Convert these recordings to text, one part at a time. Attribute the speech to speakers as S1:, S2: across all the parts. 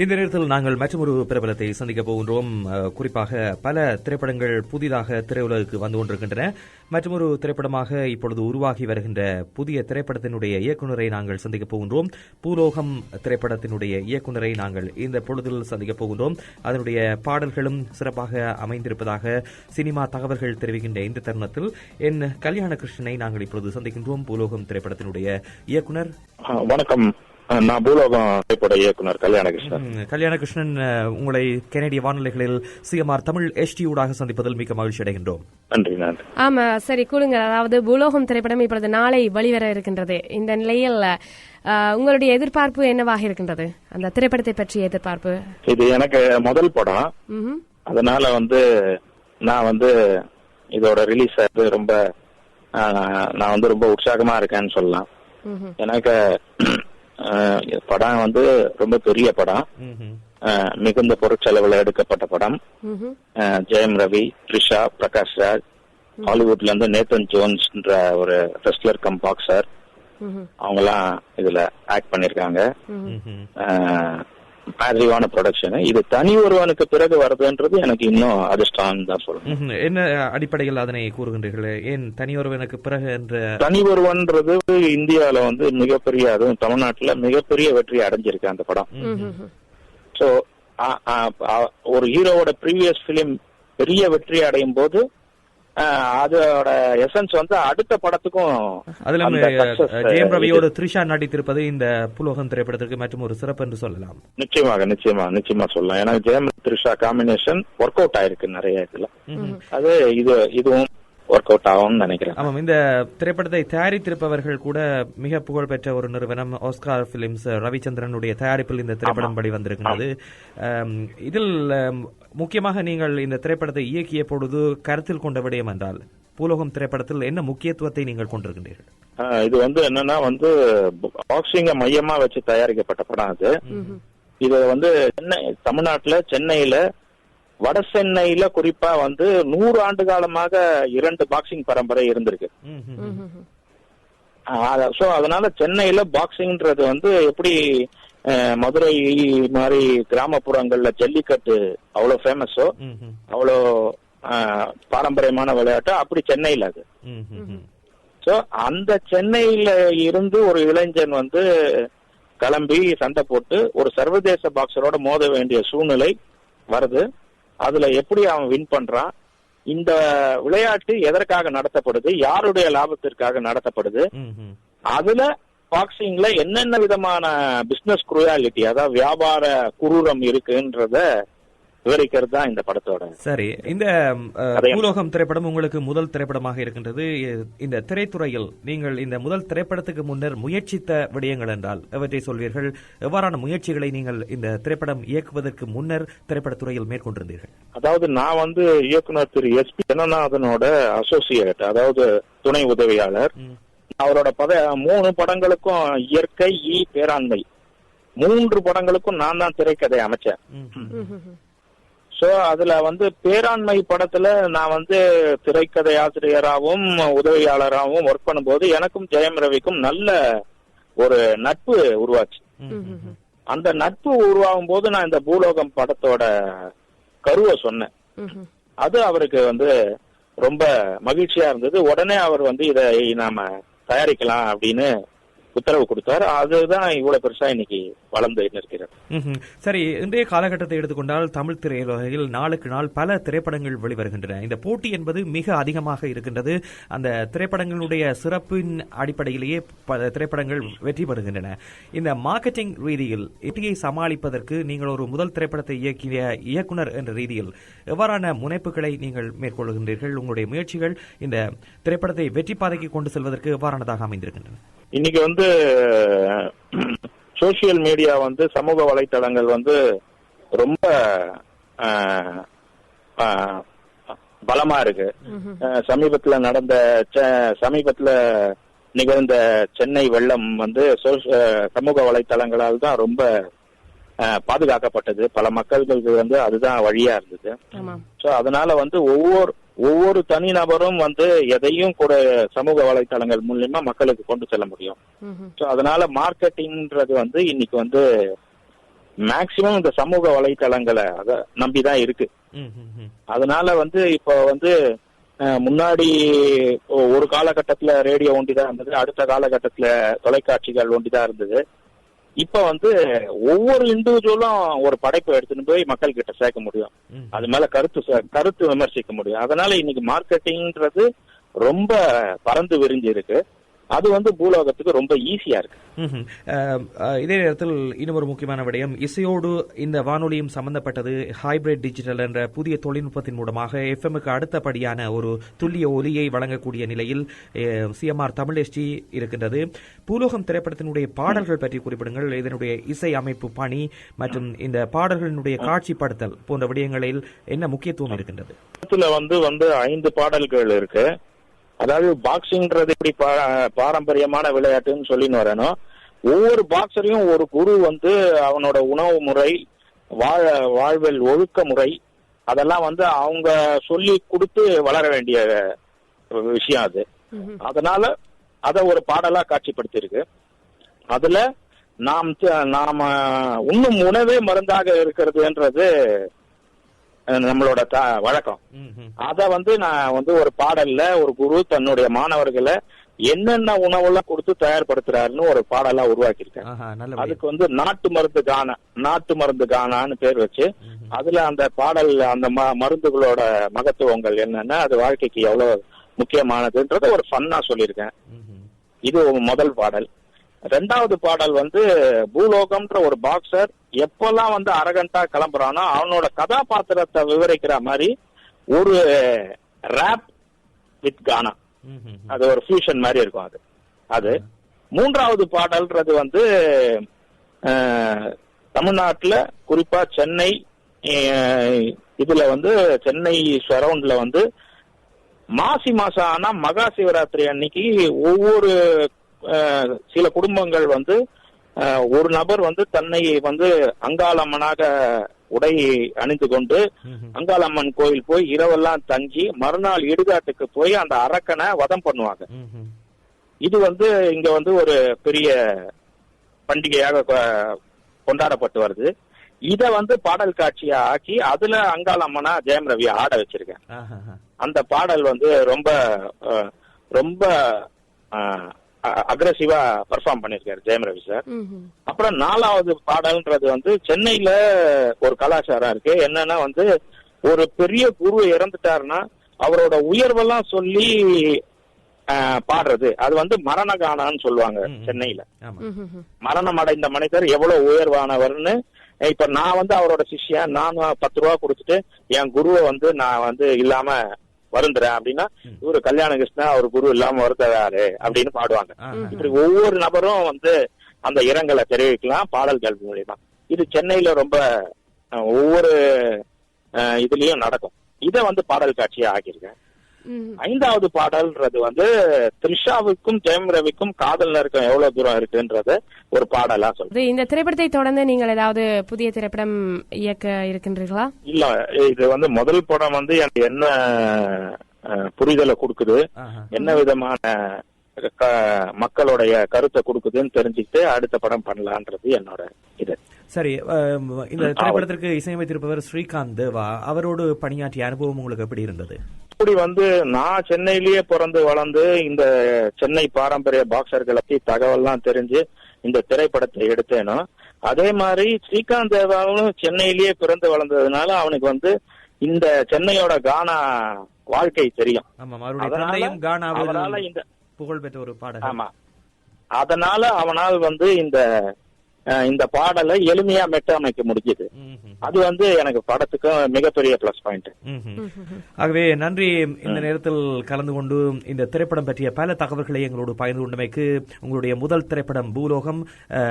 S1: இந்த நேரத்தில் நாங்கள் மற்றொரு பிரபலத்தை சந்திக்க போகின்றோம். குறிப்பாக பல திரைப்படங்கள் புதிதாக திரையுலகுக்கு வந்து கொண்டிருக்கின்றன. மற்றொரு திரைப்படமாக இப்பொழுது உருவாகி வருகின்ற புதிய திரைப்படத்தினுடைய இயக்குனரை நாங்கள் சந்திக்க போகின்றோம். பூலோகம் திரைப்படத்தினுடைய இயக்குனரை நாங்கள் இந்த பொழுதில் சந்திக்க போகின்றோம். அதனுடைய பாடல்களும் சிறப்பாக அமைந்திருப்பதாக சினிமா தகவல்கள் தெரிவிக்கின்ற இந்த தருணத்தில் என் கல்யாண கிருஷ்ணனை நாங்கள் இப்பொழுது சந்திக்கின்றோம். பூலோகம் திரைப்படத்தினுடைய இயக்குனர்.
S2: வணக்கம். நான் பூலோகம் திரைப்பட இயக்குனர் கல்யாணகிருஷ்ணன்.
S1: கல்யாணகிருஷ்ணன் உங்களை கனடிய வானொலிகளில் சிஎம்ஆர் தமிழ் எஸ்டி ஊடாக சந்திப்பதில் மிக்க மகிழ்ச்சி அடைகின்றோம்.
S2: நன்றி நன்றி.
S3: ஆமா சரி கூடுங்க. அதாவது பூலோகம் திரைப்படம் இப்பொழுது நாளை வெளிவர இருக்கின்றது. இந்த நிலையில் உங்களுடைய எதிர்பார்ப்பு என்னவாக இருக்கின்றது? அந்த திரைப்படத்தை பற்றிய எதிர்பார்ப்பு.
S2: இது எனக்கு முதல் படம். அதனால வந்து நான் வந்து இதோட ரிலீஸ் ஆகுது ரொம்ப நான் வந்து ரொம்ப உற்சாகமா இருக்கேன்னு சொல்லலாம். எனக்கு படம் வந்து ரொம்ப பெரிய படம். மிகுந்த பொருட்செலவுல எடுக்கப்பட்ட படம். ஜெயம் ரவி த்ரிஷா பிரகாஷ் ராஜ். ஹாலிவுட்ல இருந்து நேத்தன் ஜோன்ஸ்ன்ற ஒரு ரெஸ்லர் கம் பாக்ஸர். அவங்கெல்லாம் இதுல ஆக்ட் பண்ணிருக்காங்க. மேசிவான ப்ரொடக்ஷன் இது தனி ஒருவனுக்கு பிறகு வருதுன்றது எனக்கு இன்னும் அதிர்ஷ்டம் தான் சொல்லணும்.
S1: என்ன அடிப்படையில் அதனை கூறுகின்றீர்கள்? ஏன் தனியொருவனுக்கு பிறகு என்ற
S2: தனி ஒருவன்றது இந்தியால வந்து மிகப்பெரிய அதுவும் தமிழ்நாட்டுல மிகப்பெரிய வெற்றி அடைஞ்சிருக்கு அந்த படம். சோ ஒரு ஹீரோவோட ப்ரீவியஸ் பிலிம் பெரிய வெற்றி அடையும் போது அதோட எசன்ஸ் வந்து அடுத்த படத்துக்கும்
S1: அஹ், ஜெயம். ரவியோடு த்ரிஷா நடித்திருப்பது இந்த புலோகம் திரைப்படத்திற்கு மற்றும் ஒரு சிறப்பு என்று சொல்லலாம்
S2: நிச்சயமாக நிச்சயமா நிச்சயமா சொல்லலாம் ஏன்னா Jayam Trisha combination work out ஆயிருக்கு நிறைய இதுல. அது இது இதுவும் ஒர்க் அவுட் ஆகும்னு நினைக்கிறேன்.
S1: ஆமாம் இந்த திரைப்படத்தை தயாரித்திருப்பவர்கள் கூட மிக புகழ்பெற்ற ஒரு நிறுவனம் ஆஸ்கார் பிலிம்ஸ் ரவிச்சந்திரனுடைய தயாரிப்பில் இந்த திரைப்படம் படி வந்திருக்கிறது. இதில் முக்கியமாக நீங்கள் இந்த திரைப்படத்தை இயக்கிய பொழுது கருத்தில் கொண்ட விடயம் என்றால் பூலோகம் திரைப்படத்தில் என்ன முக்கியத்துவத்தை நீங்கள் கொண்டிருக்கின்றீர்கள்?
S2: இது வந்து என்னன்னா வந்து பாக்ஸிங்க மையமா வச்சு தயாரிக்கப்பட்ட படம் அது. இது வந்து சென்னை தமிழ்நாட்டுல சென்னையில வட சென்னையில குறிப்பா வந்து நூறு ஆண்டு காலமாக இரண்டு பாக்ஸிங் பரம்பரை இருந்திருக்கு. அதனால சென்னையில பாக்ஸிங்ன்றது வந்து எப்படி மதுரை மாதிரி கிராமப்புறங்கள்ல ஜல்லிக்கட்டு அவ்வளவு ஃபேமஸோ. அவ்வளோ பாரம்பரியமான விளையாட்டு அப்படி சென்னையில அது. சோ அந்த சென்னையில இருந்து ஒரு இளைஞன் வந்து கிளம்பி சண்டை போட்டு ஒரு சர்வதேச பாக்ஸரோட மோத வேண்டிய சூழ்நிலை வருது. அதுல எப்படி அவன் வின் பண்றான்? இந்த விளையாட்டு எதற்காக நடத்தப்படுது? யாருடைய லாபத்திற்காக நடத்தப்படுது. அதுல பாக்ஸிங்ல என்னென்ன விதமான பிசினஸ் குரூயாலிட்டி அதாவது வியாபார குரூரம் இருக்குன்றத விவரிக்கிறது தான் இந்த படத்தோட
S1: சரி இந்த பூலோகம் திரைப்படம் உங்களுக்கு முதல் திரைப்படமாக இருக்கின்றது. இ- இந்த திரைத்துறையில் நீங்கள் இந்த முதல் திரைப்படத்துக்கு முன்னர் முயற்சித்த விடயங்கள் என்றால் எவற்றை சொல்வீர்கள்? எவ்வாறான முயற்சிகளை நீங்கள் இந்த திரைப்படம் இயக்குவதற்கு முன்னர் திரைப்படத்துறையில் மேற்கொண்டிருந்தீர்கள்?
S2: அதாவது நான் வந்து இயக்குனர் திரு எஸ் பி ஜனநாதனோட அசோசியேட் அதாவது துணை உதவியாளர். அவரோட பத மூணு படங்களுக்கும் இயற்கை ஈ பேராண்மை. மூன்று படங்களுக்கும் நான் தான் திரைக்கதை அமைச்சேன். சோ அதுல வந்து பேராண்மை படத்துல நான் வந்து திரைக்கதை ஆசிரியராகவும் உதவியாளராகவும் ஒர்க் பண்ணும்போது எனக்கும் ஜெயம் ரவிக்கும் நல்ல ஒரு நட்பு உருவாச்சு. அந்த நட்பு உருவாகும் போது நான் இந்த பூலோகம் படத்தோட கருவை சொன்னேன். அது அவருக்கு வந்து ரொம்ப மகிழ்ச்சியா இருந்தது உடனே அவர் வந்து இதை நாம தயாரிக்கலாம் அப்படின்னு உத்தரவு கொடுத்தார். அதுதான் இவ்வளவு பெருசா இன்னைக்கு வளர்ந்து நிற்கிறது.
S1: சரி இன்றைய காலகட்டத்தை எடுத்துக்கொண்டால் தமிழ் திரையுலகில் நாளுக்கு நாள் பல திரைப்படங்கள் வெளிவருகின்றன. இந்த போட்டி என்பது மிக அதிகமாக இருக்கின்றது. அந்த திரைப்படங்களுடைய சிறப்பின் அடிப்படையிலேயே பல திரைப்படங்கள் வெற்றி பெறுகின்றன. இந்த மார்க்கெட்டிங் ரீதியில் வெற்றியை சமாளிப்பதற்கு நீங்கள் ஒரு முதல் திரைப்படத்தை இயக்கிய இயக்குனர் என்ற ரீதியில் எவ்வாறான முனைப்புகளை நீங்கள் மேற்கொள்கின்றீர்கள்? உங்களுடைய முயற்சிகள் இந்த திரைப்படத்தை வெற்றி பாதைக்கு கொண்டு செல்வதற்கு எவ்வாறானதாக அமைந்திருக்கின்றன?
S2: இன்னைக்கு வந்து சோசியல் மீடியா வந்து சமூக வலைத்தளங்கள் வந்து ரொம்ப பலமா இருக்கு. சமீபத்துல நடந்த சமீபத்துல நிகழ்ந்த சென்னை வெள்ளம் வந்து சமூக வலைத்தளங்களால் தான் ரொம்ப பாதுகாக்கப்பட்டது. பல மக்களுக்கு வந்து அதுதான் வழியா இருந்தது. சோ அதனால வந்து ஒவ்வொரு ஒவ்வொரு தனிநபரும் வந்து எதையும் கூட சமூக வலைத்தளங்கள் மூலியமா மக்களுக்கு கொண்டு செல்ல முடியும். சோ அதனால மார்க்கெட்டிங்ன்றது வந்து இன்னைக்கு வந்து மேக்சிமம் இந்த சமூக வலைத்தளங்களை அதை நம்பிதான் இருக்கு. அதனால வந்து இப்போ வந்து முன்னாடி ஒரு காலகட்டத்துல ரேடியோ ஒண்டிதான் இருந்தது அடுத்த காலகட்டத்துல தொலைக்காட்சிகள் ஒண்டிதான் இருந்தது இப்ப வந்து ஒவ்வொரு இண்டிவிஜுவலும் ஒரு படைப்பை எடுத்துன்னு போய் மக்கள் கிட்ட சேர்க்க முடியும். அது மேல கருத்து கருத்து விமர்சிக்க முடியும். அதனால இன்னைக்கு மார்க்கெட்டிங்ன்றது ரொம்ப பறந்து விரிஞ்சு இருக்கு அது வந்து பூலோகத்துக்கு ரொம்ப ஈஸியா இருக்கு.
S1: இதே நேரத்தில் இன்னும் ஒரு முக்கியமான விடயம். இசையோடு இந்த வானொலியும் சம்பந்தப்பட்டது ஹைபிரிட் டிஜிட்டல் என்ற புதிய தொழில்நுட்பத்தின் மூலமாக எஃப்எம்முக்கு அடுத்தபடியான ஒரு துல்லிய ஒலியை வழங்கக்கூடிய நிலையில் சிஎம்ஆர் தமிழ் எஸ்டி இருக்கின்றது. பூலோகம் திரைப்படத்தினுடைய பாடல்கள் பற்றி குறிப்பிடுங்கள். இதனுடைய இசை அமைப்பு பணி மற்றும் இந்த பாடல்களினுடைய காட்சிப்படுத்தல் போன்ற விடயங்களில் என்ன முக்கியத்துவம் இருக்கின்றது?
S2: வந்து வந்து ஐந்து பாடல்கள் இருக்கு. அதாவது பாக்ஸிங்ன்றது எப்படி பாரம்பரியமான விளையாட்டுன்னு சொல்லின்னு வரணும். ஒவ்வொரு பாக்ஸரையும் ஒரு குரு வந்து அவனோட உணவு முறை வாழ வாழ்வல் ஒழுக்க முறை அதெல்லாம் வந்து அவங்க சொல்லி கொடுத்து வளர வேண்டிய விஷயம் அது. அதனால அத ஒரு பாடலா காட்சிப்படுத்தியிருக்கு. அதுல நாம் நாம உண்ணும் உணவே மருந்தாக இருக்கிறதுன்றது நம்மளோட த- வழக்கம். அத வந்து நான் வந்து ஒரு பாடல்ல ஒரு குரு தன்னுடைய மாணவர்களை என்னென்ன உணவெல்லாம் கொடுத்து தயார்படுத்துறாருன்னு ஒரு பாடலா உருவாக்கியிருக்கேன். அதுக்கு வந்து நாட்டு மருந்து கானா நாட்டு மருந்து கானான்னு பேர் வச்சு. அதுல அந்த பாடல் அந்த மருந்துகளோட மகத்துவங்கள் என்னன்னா அது வாழ்க்கைக்கு எவ்வளவு முக்கியமானதுன்றத ஒரு ஃபன்னா சொல்லியிருக்கேன். இது முதல் பாடல் ரெண்டாவது பாடல் வந்து பூலோகம்ன்ற ஒரு பாக்ஸர் எப்பெல்லாம் வந்து அரகண்டா கிளம்புறானோ அவனோட கதாபாத்திரத்தை விவரிக்கிற மாதிரி ஒரு ரேப் வித் கானா. அது ஒரு ஃபியூஷன் மாதிரி இருக்கும் அது அது மூன்றாவது பாடல்ன்றது வந்து தமிழ்நாட்டுல குறிப்பா சென்னை இதுல வந்து சென்னை சரௌண்ட்ல வந்து மாசி மாசம் ஆனா மகா சிவராத்திரி அன்னைக்கு ஒவ்வொரு சில குடும்பங்கள் வந்து ஒரு நபர் வந்து தன்னை வந்து அங்காளம்மனாக உடை அணிந்து கொண்டு. அங்காளம்மன் கோயில் போய் இரவெல்லாம் தங்கி மறுநாள் இடுகாட்டுக்கு போய் அந்த அரக்கனை வதம் பண்ணுவாங்க. இது வந்து இங்க வந்து ஒரு பெரிய பண்டிகையாக கொண்டாடப்பட்டு வருது இத வந்து பாடல் காட்சியா ஆக்கி அதுல அங்காளம்மனா ஜெயம் ரவி ஆட வச்சிருக்கேன். அந்த பாடல் வந்து ரொம்ப ரொம்ப அக்ரஸிவா பெர்ஃபார்ம் பண்ணிருக்காரு ஜெயம் ரவி சார். அப்புறம் நாலாவது பாடல்ன்றது வந்து சென்னையில ஒரு கலாச்சாரம் இருக்கு என்னன்னா வந்து ஒரு பெரிய குரு இறந்துட்டாருன்னா அவரோட உயர்வெல்லாம் சொல்லி ஆஹ், பாடுறது அது வந்து மரண கானான்னு சொல்லுவாங்க. சென்னையில. மரணம் அடைந்த மனிதர் எவ்வளவு உயர்வானவர்னு இப்ப நான் வந்து அவரோட சிஷ்யன் நான் பத்து ரூபா கொடுத்துட்டு என் குருவை வந்து நான் வந்து இல்லாம வருந்துறேன் அப்படின்னா. இவரு கல்யாண கிருஷ்ணா அவர் குரு இல்லாம வருந்தாரு அப்படின்னு பாடுவாங்க. இப்படி ஒவ்வொரு நபரும் வந்து அந்த இரங்கலை தெரிவிக்கலாம் பாடல்கள் மூலியமா இது சென்னையில ரொம்ப ஒவ்வொரு இதுலயும் நடக்கும் இத வந்து பாடல் காட்சியா ஆக்கியிருக்கேன். ஐந்தாவது பாடல்ன்றது வந்து த்ரிஷாவுக்கும் ஜெயம் ரவிக்கும் காதல் நெருக்கம் எவ்வளவு தூரம் இருக்குன்றது ஒரு பாடலா சொல்றேன்.
S3: இது இந்த திரைப்படத்தை தொடர்ந்து நீங்கள் ஏதாவது புதிய திரைப்படம் இயக்க இருக்கின்றீர்களா?
S2: இல்ல இது வந்து முதல் படம் வந்து எனக்கு என்ன புரிதலை கொடுக்குது. என்ன விதமான மக்களுடைய கருத்தை கொடுக்குதுன்னு தெரிஞ்சுக்கிட்டு அடுத்த படம் பண்ணலான்றது என்னோட இது.
S1: சரி இந்த திரைப்படத்திற்கு இசையமைத்திருப்பவர் ஸ்ரீகாந்த் தேவா அவரோடு பணியாற்றிய அனுபவம் உங்களுக்கு எப்படி இருந்தது?
S2: இப்படி வந்து நான் சென்னையிலேயே பிறந்து வளர்ந்து இந்த சென்னை பாரம்பரிய பாக்ஸர்களை பத்தி தகவல்லாம் தெரிஞ்சு இந்த திரைப்படத்தை எடுத்தேனோ அதே மாதிரி ஸ்ரீகாந்த் தேவாவும் சென்னையிலேயே பிறந்து வளர்ந்ததுனால அவனுக்கு வந்து இந்த சென்னையோட கானா வாழ்க்கை தெரியும். அதனால இந்த
S1: புகழ் பெற்ற ஒரு பாடகர்.
S2: ஆமா. அதனால அவனால் வந்து இந்த இந்த பாடலை எளிமையா மெட்டமைக்க முடிஞ்சது.
S1: ம்ஹும்.
S2: அது வந்து எனக்கு படத்துக்கும் மிகப்பெரிய பிளஸ் பாயிண்ட்.
S1: ஆகவே நன்றி. இந்த நேரத்தில் கலந்து கொண்டு இந்த திரைப்படம் பற்றிய பல தகவல்களை எங்களோடு பகிர்ந்து கொண்டமைக்கு உங்களுடைய முதல் திரைப்படம் பூலோகம்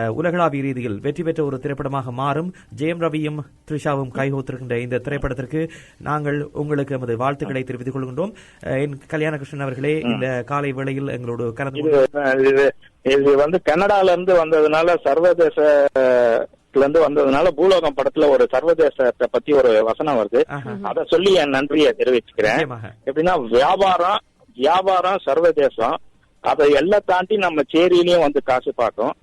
S1: உலகளாவிய ரீதியில் வெற்றி பெற்ற ஒரு திரைப்படமாக மாறும். ஜெயம் ரவியும் த்ரிஷாவும் கைகோத்திருக்கின்ற இந்த திரைப்படத்திற்கு நாங்கள் உங்களுக்கு எமது வாழ்த்துக்களை தெரிவித்துக் கொள்கின்றோம். என் கல்யாணகிருஷ்ணன் அவர்களே இந்த காலை வேளையில் எங்களோடு கலந்து
S2: இது வந்து கனடால இருந்து வந்ததுனால சர்வதேசத்துல இருந்து வந்ததுனால பூலோகம் படத்துல ஒரு சர்வதேசத்தை பத்தி ஒரு வசனம் வருது. அத சொல்லி என் நன்றியை தெரிவிச்சுக்கிறேன். எப்படின்னா வியாபாரம் வியாபாரம் சர்வதேசம் அதை எல்லாம் தாண்டி நம்ம சேரியிலயும் வந்து காசு பார்க்கும்.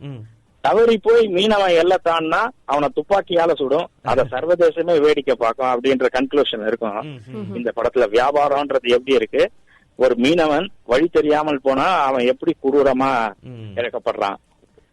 S2: தவறி போய் மீனவன் எல்லை தாண்டினா அவனை துப்பாக்கியால சுடும். அத சர்வதேசமே வேடிக்கை பார்க்கும் அப்படின்ற கன்க்ளூஷன் இருக்கும். இந்த படத்துல வியாபாரம்ன்றது எப்படி இருக்கு? ஒரு மீனவன் வழி தெரியாமல் போனா அவன் எப்படி குரூரமா. இறக்கப்படுறான்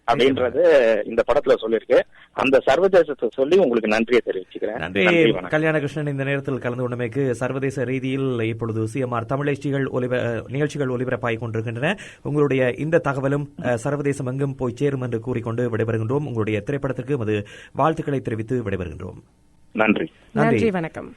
S2: அப்படின்றது இந்த படத்துல சொல்லியிருக்கு. அந்த சர்வதேசத்தை சொல்லி உங்களுக்கு நன்றியை தெரிவிச்சுக்கிறேன்.
S1: நன்றி.
S2: வணக்கம்.
S1: கல்யாணகிருஷ்ணன் இந்த நேரத்தில் கலந்து கொண்டமைக்கு சர்வதேச ரீதியில் இப்பொழுது சிஎம்ஆர் தமிழச்சிகள் ஒலிப நிகழ்ச்சிகள் ஒலிபரப்பாகிக் கொண்டிருக்கின்றன. உங்களுடைய இந்த தகவலும் அஹ், சர்வதேசம் எங்கும் போய் சேரும் என்று கூறிக்கொண்டு விடைபெறுகின்றோம். உங்களுடைய திரைப்படத்திற்கு அது வாழ்த்துக்களை தெரிவித்து விடைபெறுகின்றோம். நன்றி.
S3: நன்றி வணக்கம்.